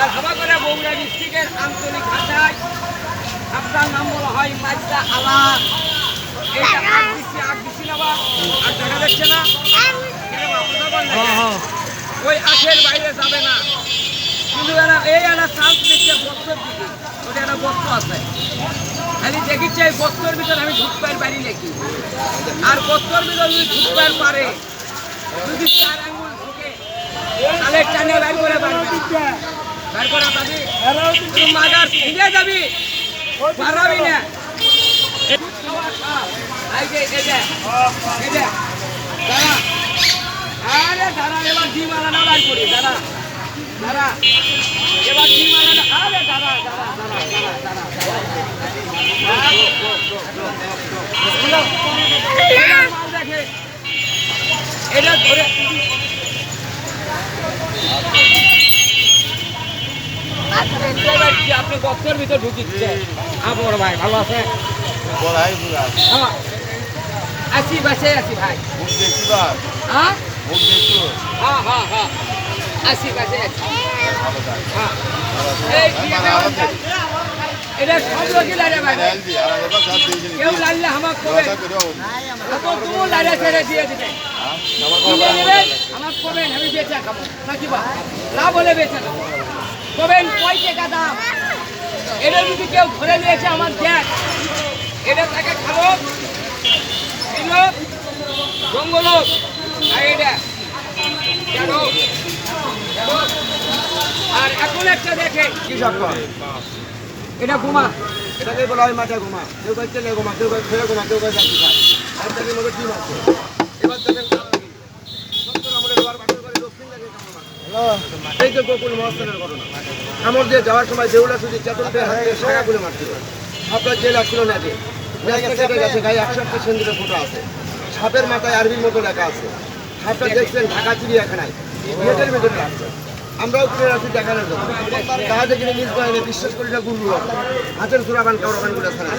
আর হাবা বগুড়া ডিস্ট্রিক্টের আঞ্চলিক ভাষায় আপনার নাম বলা হয় মাইজা আলা এটা আগ দিচ্ছি আগ দিচ্ছি না বা। আর দেখা যাচ্ছে না? ওই আখের বাইরে যাবে না। কিন্তু এরা এই একটা চান্স দিচ্ছে দিকে। ওটা একটা বস্ত্র আছে। খালি দেখিচ্ছে এই বস্ত্রের ভিতরে আমি ঢুকবার পারি নাকি। আর বস্ত্রের ভিতরে যদি ঢুকবার পারে যদি চার আঙ্গুল তাহলে টানে করে পারবে করে পাবি। তুই মাগার ফিরে যাবি। পারাবি না। আরে এবার ডিম বার করি, দাঁড়া। দাঁড়া। এবার ডিম আলাদা আরে দাঁড়া দাঁড়া দাঁড়া দাঁড়া দাঁড়া। দাঁড়া। এটা ধরে আপনি গপ্পের ভিতর ঢুকিচ্ছে। আমার ভাই ভালো আছে? হ্যাঁ আসি বাসে আসি ভাই। হ্যাঁ হ্যাঁ হ্যাঁ হ্যাঁ আসি বাসে আসি। হ্যাঁ দিয়ে। এটা সব লোকই লাইনে ভাই। কেউ লাইলে আমার কবে তুমি লাইনে ছেড়ে দিয়ে দিবে। আমার নেবেন আমার কবেন আমি বেচে খাব। নাকি বা? লাভ হলে বেচে খাব। কবেন কয় টাকা দাম? এটা যদি কেউ ধরে নিয়েছে আমার গ্যাস এটা তাকে খাব। জঙ্গল আর এটা? আর এখন একটা দেখেন কৃষক কর? এটা ঘুমা। এটাকে বলা হয় মাঠা ঘুমা। কেউ কয় তেলে ঘুমা কেউ কয় ফেলে ঘুমা কেউ চাকরি খায়। আর তাদের মধ্যে ডিম আছে? এবার দেখেন সত্তর গোকুল মহাস্থানের ঘটনা। কামড় দিয়ে যাওয়ার সময় দেউলা শুধু চেতন পেয়ে হাতে করে মারছিল। আপনার জেল আসছিল না যে ম্যাচটা কেটে গেছে গায়ে একশো একটা সেন্দিতে ফোটো আছে। সাপের মাথায় আরবির মতো লেখা আছে। সাপটা দেখছেন ঢাকা চিড়িয়াখানায়। নেটের ভেতরে আসছে আমরাও ঘুরে আছি দেখানোর জন্য। তাহা দেখিনি নিজ বাহিনী বিশ্বাস করি না গুরু হাতের সুরাবান কাউরাবান করে ছাড়া।